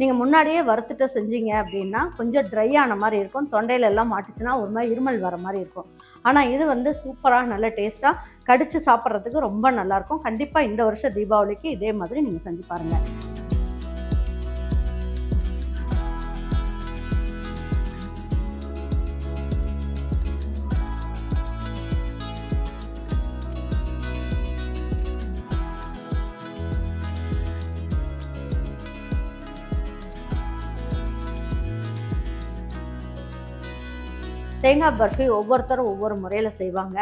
நீங்கள் முன்னாடியே வறுத்துட்டு செஞ்சீங்க அப்படின்னா கொஞ்சம் ட்ரை ஆன மாதிரி இருக்கும். தொண்டையில எல்லாம் மாட்டுச்சுன்னா ஒரு மாதிரி இருமல் வர மாதிரி இருக்கும். ஆனால் இது வந்து சூப்பராக நல்ல டேஸ்ட்டாக கடித்து சாப்பிட்றதுக்கு ரொம்ப நல்லாயிருக்கும் கண்டிப்பாக இந்த வருஷம் தீபாவளிக்கு இதே மாதிரி நீங்கள் செஞ்சு பாருங்கள் தேங்காய் பர்ஃபி ஒவ்வொருத்தரும் ஒவ்வொரு முறையில் செய்வாங்க.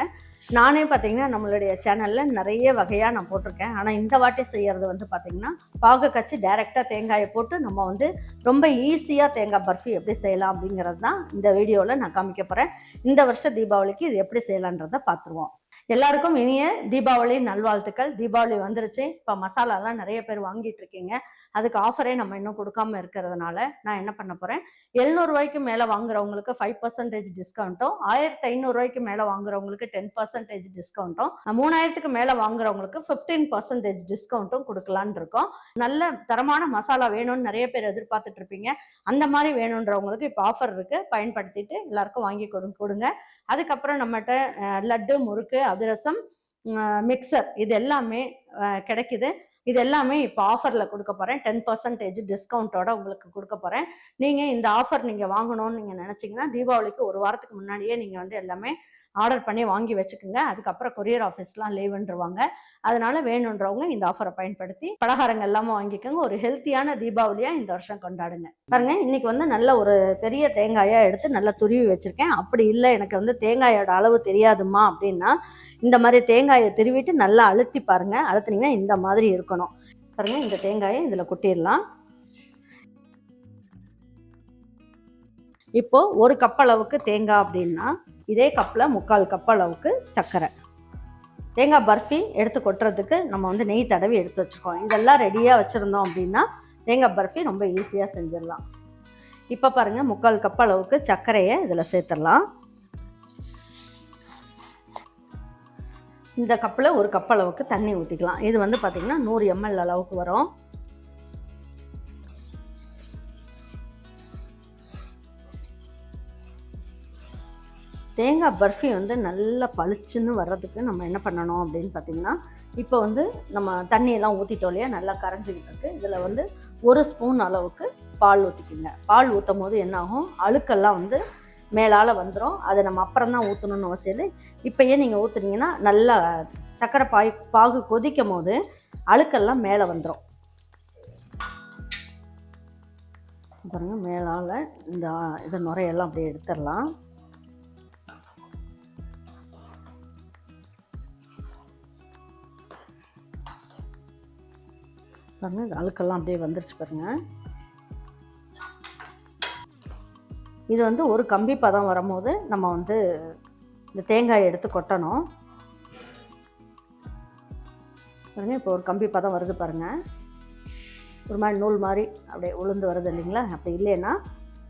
நானே பார்த்திங்கன்னா நம்மளுடைய சேனலில் நிறைய வகையாக நான் போட்டிருக்கேன். ஆனால் இந்த வாட்டி செய்கிறது வந்து பார்த்திங்கன்னா பாகு கச்சி டைரெக்டாக தேங்காயை போட்டு நம்ம வந்து ரொம்ப ஈஸியாக தேங்காய் பர்ஃபி எப்படி செய்யலாம் அப்படிங்கிறது தான் இந்த வீடியோவில் நான் காமிக்க போகிறேன் இந்த வருஷம் தீபாவளிக்கு இது எப்படி செய்யலான்றதை பார்த்துருவோம் எல்லாருக்கும் இனிய தீபாவளி நல்வாழ்த்துக்கள். தீபாவளி வந்துருச்சு. இப்போ மசாலாலாம் நிறைய பேர் வாங்கிட்டு இருக்கீங்க. அதுக்கு ஆஃபரே நம்ம இன்னும் கொடுக்காம இருக்கிறதுனால நான் என்ன பண்ண போகிறேன் எழுநூறுவாய்க்கு மேலே வாங்குறவங்களுக்கு ஃபைவ் பர்சன்டேஜ் டிஸ்கவுண்ட்டும் ஆயிரத்தி ஐநூறுரூவாய்க்கு மேலே வாங்குறவங்களுக்கு டென் பர்சன்டேஜ் டிஸ்கவுண்ட்டும் மூணாயிரத்துக்கு மேலே வாங்குறவங்களுக்கு ஃபிஃப்டீன் பர்சன்டேஜ் டிஸ்கவுண்ட்டும் கொடுக்கலான் இருக்கோம். நல்ல தரமான மசாலா வேணும்னு நிறைய பேர் எதிர்பார்த்துட்டு இருப்பீங்க. அந்த மாதிரி வேணுன்றவங்களுக்கு இப்போ ஆஃபர் இருக்கு. பயன்படுத்திட்டு எல்லாருக்கும் வாங்கி கொடுங்க. அதுக்கப்புறம் நம்மகிட்ட லட்டு முறுக்கு அதிரசம் மிக்சர் இது எல்லாமே கிடைக்குது. இது எல்லாமே இப்போ ஆஃபரில் கொடுக்க போகிறேன் டென் பர்சன்டேஜ் டிஸ்கவுண்ட்டோட உங்களுக்கு கொடுக்க போகிறேன் நீங்கள் இந்த ஆஃபர் நீங்கள் வாங்கணும்னு நீங்கள் நினச்சிங்கன்னா தீபாவளிக்கு ஒரு வாரத்துக்கு முன்னாடியே நீங்கள் வந்து எல்லாமே ஆர்டர் பண்ணி வாங்கி வச்சுக்கோங்க. அதுக்கப்புறம் கொரியர் ஆஃபீஸ்லாம் லீவுன்றுவாங்க. அதனால வேணுன்றவங்க இந்த ஆஃபரை பயன்படுத்தி பலகாரங்கள் எல்லாமே வாங்கிக்கோங்க. ஒரு ஹெல்த்தியான தீபாவளியாக இந்த வருஷம் கொண்டாடுங்க. பாருங்க இன்னைக்கு வந்து நல்ல ஒரு பெரிய தேங்காயாக எடுத்து நல்லா துருவி வச்சுருக்கேன். அப்படி இல்லை எனக்கு வந்து தேங்காயோட அளவு தெரியாதுமா அப்படின்னா இந்த மாதிரி தேங்காயை திருவிட்டு நல்லா அழுத்தி பாருங்கள் அழுத்துனீங்கன்னா இந்த மாதிரி இருக்கணும். பாருங்கள் இந்த தேங்காயை இதில் கொட்டிடலாம். இப்போ ஒரு கப் அளவுக்கு தேங்காய் அப்படின்னா இதே கப்பில் முக்கால் கப் அளவுக்கு சர்க்கரை. தேங்காய் பர்ஃபி எடுத்து கொட்டுறதுக்கு நம்ம வந்து நெய் தடவி எடுத்து வச்சுருக்கோம். இதெல்லாம் ரெடியாக வச்சுருந்தோம் அப்படின்னா தேங்காய் பர்ஃபி ரொம்ப ஈஸியாக செஞ்சிடலாம். இப்போ பாருங்கள் முக்கால் கப் அளவுக்கு சர்க்கரையை இதில் சேர்த்துடலாம். இந்த கப்பில் ஒரு கப் அளவுக்கு தண்ணி ஊற்றிக்கலாம் இது வந்து பார்த்திங்கன்னா நூறு எம்எல் அளவுக்கு வரும். தேங்காய் பர்ஃபி வந்து நல்லா பளிச்சுன்னு வர்றதுக்கு நம்ம என்ன பண்ணணும் அப்படின்னு பார்த்தீங்கன்னா இப்போ வந்து நம்ம தண்ணியெல்லாம் ஊற்றிட்டோம் இல்லையா? நல்லா கரைஞ்சிக்கிட்டு இருக்கு. இதில் வந்து ஒரு ஸ்பூன் அளவுக்கு பால் ஊற்றிக்கிங்க பால் ஊற்றும் போது என்னாகும்? அழுக்கெல்லாம் வந்து மேலால் வந்துடும் அதை நம்ம அப்புறம் தான் ஊற்றணும்னு அவசியம் இல்லை. இப்போயே நீங்கள் ஊற்றுனீங்கன்னா நல்லா சக்கரை பாய் பாகு கொதிக்கும் போது அழுக்கெல்லாம் மேலே வந்துடும் பாருங்க மேலால் இந்த இதை நுரையெல்லாம் அப்படியே எடுத்துடலாம். பாருங்க அழுக்கெல்லாம் அப்படியே வந்துருச்சு பாருங்க. இது வந்து ஒரு கம்பி பதம் வரும்போது நம்ம வந்து இந்த தேங்காயை எடுத்து கொட்டணும். பாருங்க இப்போ ஒரு கம்பி பதம் வருது பாருங்க. ஒரு மாதிரி நூல் மாதிரி அப்படியே உளுந்து வருது இல்லைங்களா? அப்படி இல்லைன்னா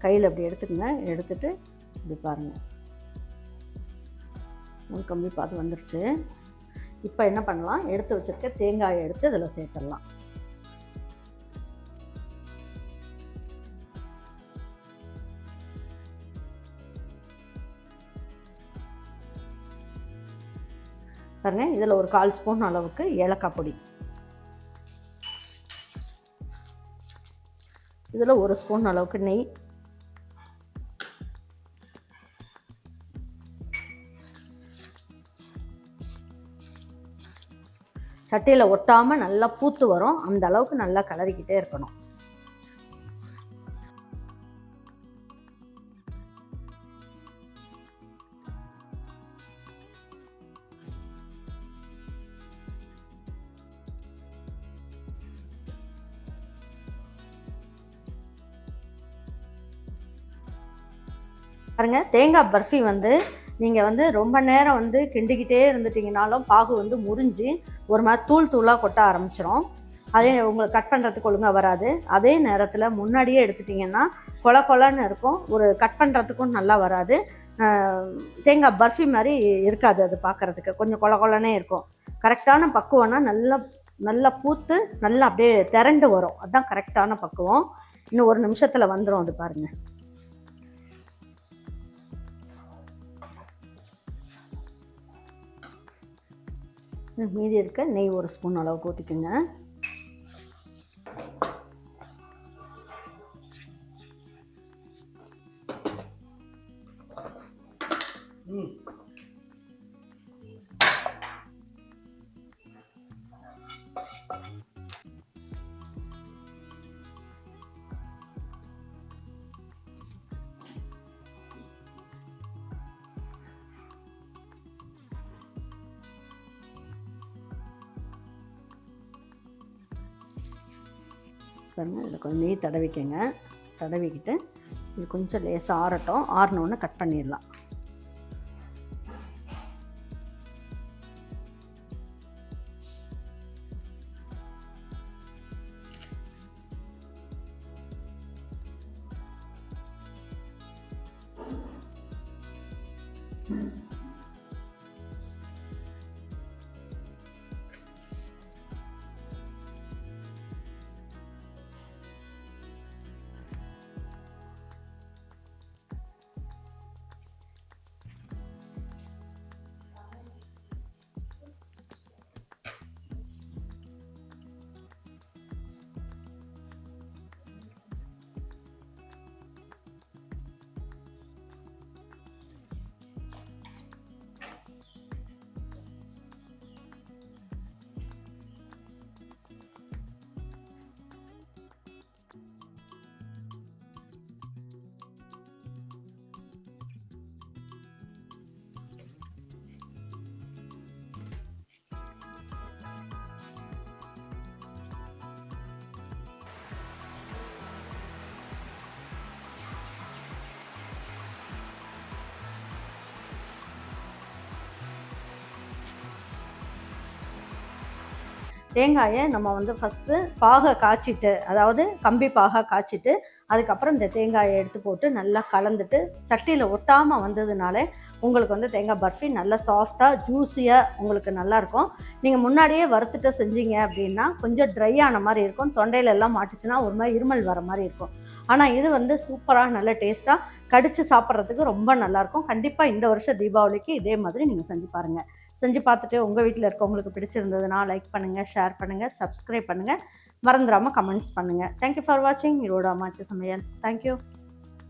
கையில் அப்படி எடுத்துக்கங்க. எடுத்துட்டு இப்படி பாருங்கள் ஒரு கம்பி பதம் வந்துருச்சு. இப்போ என்ன பண்ணலாம்? எடுத்து வச்சிருக்க தேங்காயை எடுத்து இதில் சேர்த்துடலாம். பாருங்கள் இதில் ஒரு கால் ஸ்பூன் அளவுக்கு ஏலக்காய் பொடி. இதில் ஒரு ஸ்பூன் அளவுக்கு நெய். சட்டியில் ஒட்டாமல் நல்லா பூத்து வரும். அந்த அளவுக்கு நல்லா கலரிக்கிட்டே இருக்கணும். பாருங்க தேங்காய் பர்ஃபி வந்து நீங்கள் வந்து ரொம்ப நேரம் வந்து கிண்டிக்கிட்டே இருந்துட்டீங்கனாலும் பாகு வந்து முறிஞ்சு ஒரு மாதிரி தூள் தூளாக கொட்ட ஆரம்பிச்சிடும் அதே உங்களுக்கு கட் பண்ணுறதுக்கு ஒழுங்காக வராது. அதே நேரத்தில் முன்னாடியே எடுத்துட்டிங்கன்னா கொல கொலன்னு இருக்கும். ஒரு கட் பண்ணுறதுக்கும் நல்லா வராது. தேங்காய் பர்ஃபி மாதிரி இருக்காது அது பார்க்குறதுக்கு கொஞ்சம் கொல கொலனே இருக்கும். கரெக்டான பக்குவம்னா நல்லா நல்லா பூத்து நல்லா அப்படியே திரண்டு வரும். அதுதான் கரெக்டான பக்குவம். இன்னும் ஒரு நிமிஷத்தில் வந்துடும் அது பாருங்கள் மீதி இருக்க நெய் ஒரு ஸ்பூன் அளவுக்கு ஊற்றிக்குங்க பாருங்க இதில் கொஞ்சம் நெய் தடவிக்கங்க. தடவிக்கிட்டு இது கொஞ்சம் லேசாக ஆறட்டும். ஆறினோன்னு கட் பண்ணிடலாம். தேங்காயை நம்ம வந்து ஃபஸ்ட்டு பாகை காய்ச்சிட்டு அதாவது கம்பி பாகா காய்ச்சிட்டு அதுக்கப்புறம் இந்த தேங்காயை எடுத்து போட்டு நல்லா கலந்துட்டு சட்டியில் ஒட்டாமல் வந்ததுனால உங்களுக்கு வந்து தேங்காய் பர்ஃபி நல்லா சாஃப்டாக ஜூஸியாக உங்களுக்கு நல்லாயிருக்கும் நீங்கள் முன்னாடியே வறுத்துட்டு செஞ்சீங்க அப்படின்னா கொஞ்சம் ட்ரை ஆன மாதிரி இருக்கும். தொண்டையில எல்லாம் மாட்டுச்சுன்னா ஒரு மாதிரி இருமல் வர மாதிரி இருக்கும். ஆனால் இது வந்து சூப்பராக நல்ல டேஸ்ட்டாக கடித்து சாப்பிட்றதுக்கு ரொம்ப நல்லாயிருக்கும் கண்டிப்பாக இந்த வருஷம் தீபாவளிக்கு இதே மாதிரி நீங்கள் செஞ்சு பாருங்கள் செஞ்சு பார்த்துட்டு உங்கள் வீட்டில் இருக்கவங்களுக்கு பிடிச்சிருந்ததுன்னா லைக் பண்ணுங்கள் ஷேர் பண்ணுங்கள் சப்ஸ்கிரைப் பண்ணுங்கள் மறந்துடாமல் கமெண்ட்ஸ் பண்ணுங்கள் தேங்க்யூ ஃபார் வாட்சிங் ஈரோடு அம்மாச்சி சமையல். தேங்க்யூ